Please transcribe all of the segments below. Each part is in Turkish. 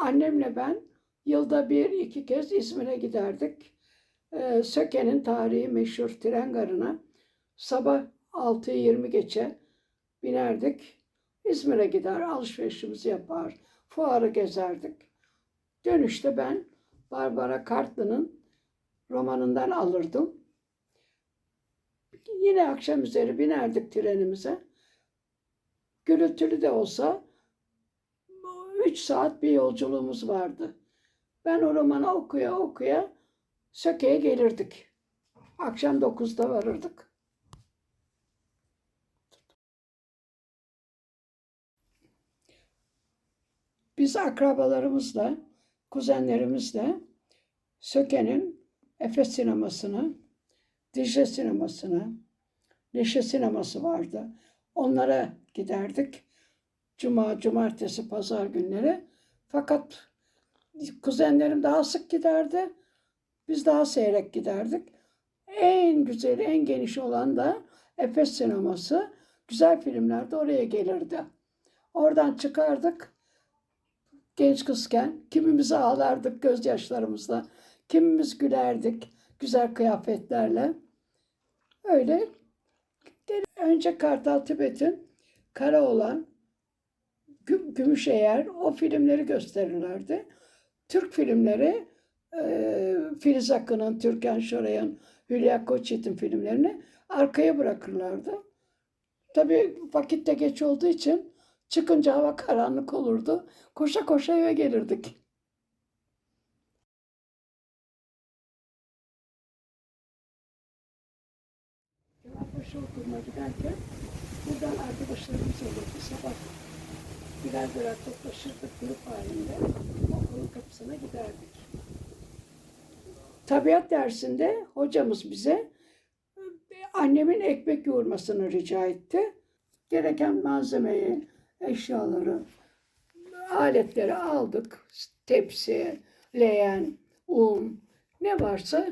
Annemle ben yılda bir iki kez İzmir'e giderdik. Ee, Söke'nin tarihi meşhur tren garına sabah 6.20 geçe binerdik. İzmir'e gider alışverişimizi yapar, fuarı gezerdik. Dönüşte ben Barbara Cartlı'nın romanından alırdım. Yine akşam üzeri binerdik trenimize. Gürültülü de olsa 3 saat bir yolculuğumuz vardı. Ben o romanı okuya okuya Söke'ye gelirdik. Akşam 9'da varırdık. Biz akrabalarımızla, kuzenlerimizle Söke'nin Efes sinemasını, Dicle sinemasını, Neşe sineması vardı. Onlara giderdik. Cuma, cumartesi, pazar günleri. Fakat kuzenlerim daha sık giderdi. Biz daha seyrek giderdik. En güzeli, en geniş olan da Efes sineması. Güzel filmler de oraya gelirdi. Oradan çıkardık. Genç kızken kimimiz ağlardık gözyaşlarımızla. Kimimiz gülerdik güzel kıyafetlerle. Öyle önce Kartal Tibet'in Kara olan Gü- Gümüşeğer o filmleri gösterirlerdi. Türk filmleri e, Filiz Akın'ın, Türkan Şoray'ın, Hülya Koçyiğit'in filmlerini arkaya bırakırlardı. Tabii vakit de geç olduğu için çıkınca hava karanlık olurdu. Koşa koşa eve gelirdik. Kemalpaşa okuluna giderken buradan arkadaşlarımız olurdu. Sabah birer birer toplaşırdık grup halinde. Okulun kapısına giderdik. Tabiat dersinde hocamız bize annemin ekmek yoğurmasını rica etti. Gereken malzemeyi, eşyaları, aletleri aldık. Tepsi, leğen, un, ne varsa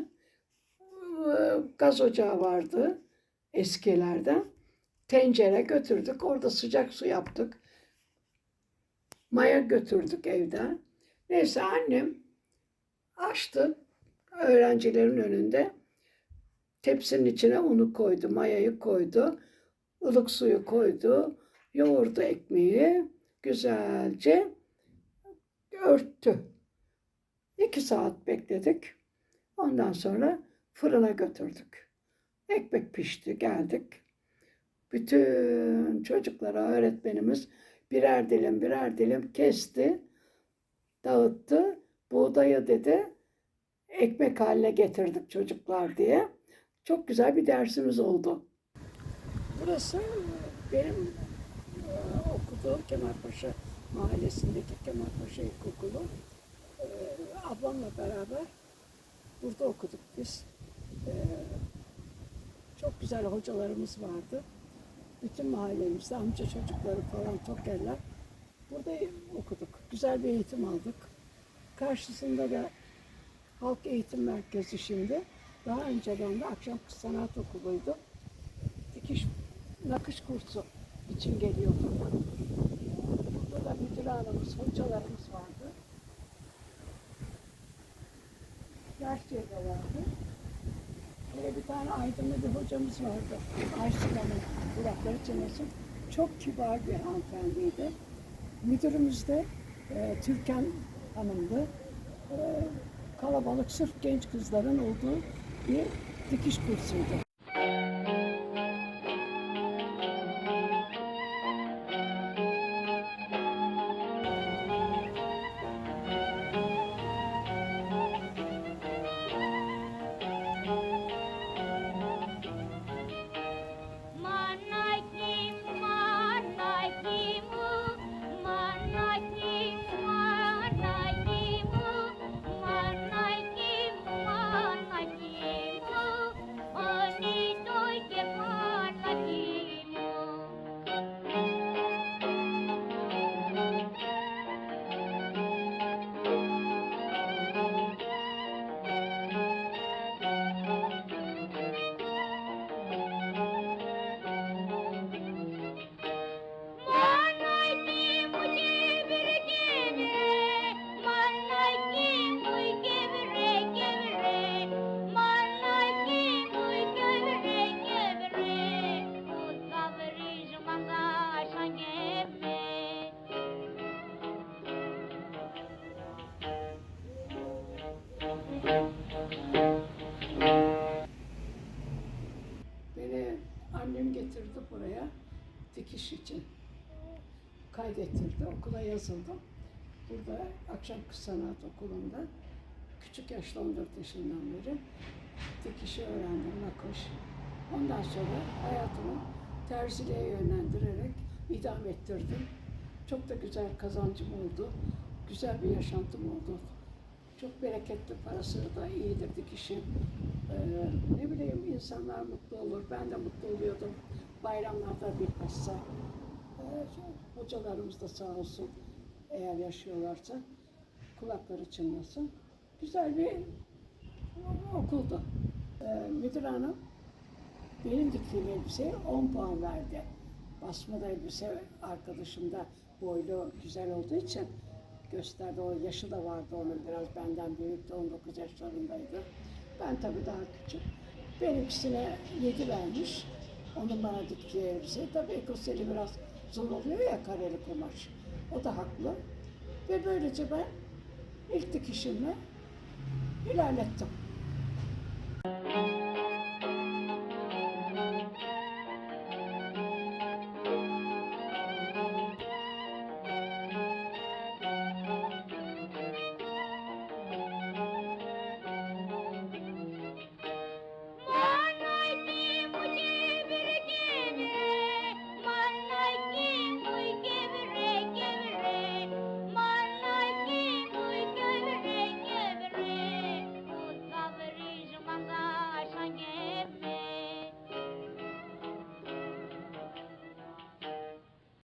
gaz ocağı vardı eskilerden. Tencere götürdük. Orada sıcak su yaptık. Maya götürdük evden. Neyse annem açtı öğrencilerin önünde. Tepsinin içine unu koydu, mayayı koydu, ılık suyu koydu, yoğurdu ekmeği güzelce örttü. İki saat bekledik. Ondan sonra fırına götürdük. Ekmek pişti, geldik. Bütün çocuklara öğretmenimiz birer dilim birer dilim kesti, dağıttı. Buğdayı dedi, ekmek haline getirdik çocuklar diye. Çok güzel bir dersimiz oldu. Burası benim e, okuduğum Kemalpaşa mahallesindeki Kemalpaşa İlkokulu. E, ablamla beraber burada okuduk biz. E, çok güzel hocalarımız vardı. Bütün mahallemizde amca çocukları falan Tokerler. Burada okuduk. Güzel bir eğitim aldık. Karşısında da Halk Eğitim Merkezi şimdi. Daha önceden de akşam sanat okuluydu. Dikiş, nakış kursu için geliyorduk. Burada da müdür hanımız, hocalarımız vardı. Yaşlıca vardı. Böyle bir tane aydınlı bir hocamız vardı. Hanım, kulakları çınlasın. Çok kibar bir hanımefendiydi. Müdürümüz de e, Türkan Hanım'dı. E, kalabalık sırf genç kızların olduğu bir dikiş kursuydu. Dikiş için kaydettirdi. Okula yazıldım. Burada Akşam Kız Sanat Okulu'nda küçük yaşta 14 yaşından beri dikişi öğrendim, nakış. Ondan sonra hayatımı terziliğe yönlendirerek idam ettirdim. Çok da güzel kazancım oldu. Güzel bir yaşantım oldu. Çok bereketli parası da iyidir dikişin. Ee, ne bileyim insanlar mutlu olur. Ben de mutlu oluyordum. Bayramlarda bilhassa. Ee, hocalarımız da sağ olsun eğer yaşıyorlarsa kulakları çınlasın. Güzel bir okuldu. Ee, müdür hanım benim diktiğim elbiseye 10 puan verdi. Basmalı elbise arkadaşım da boylu güzel olduğu için gösterdi. O yaşı da vardı onun biraz benden büyüktü. 19 yaşlarındaydı. Ben tabii daha küçük. Benimkisine 7 vermiş. Onun bana diktiği elbise. Tabii ekoseli biraz zor oluyor ya kareli kumaş. O da haklı. Ve böylece ben ilk dikişimle ilerlettim.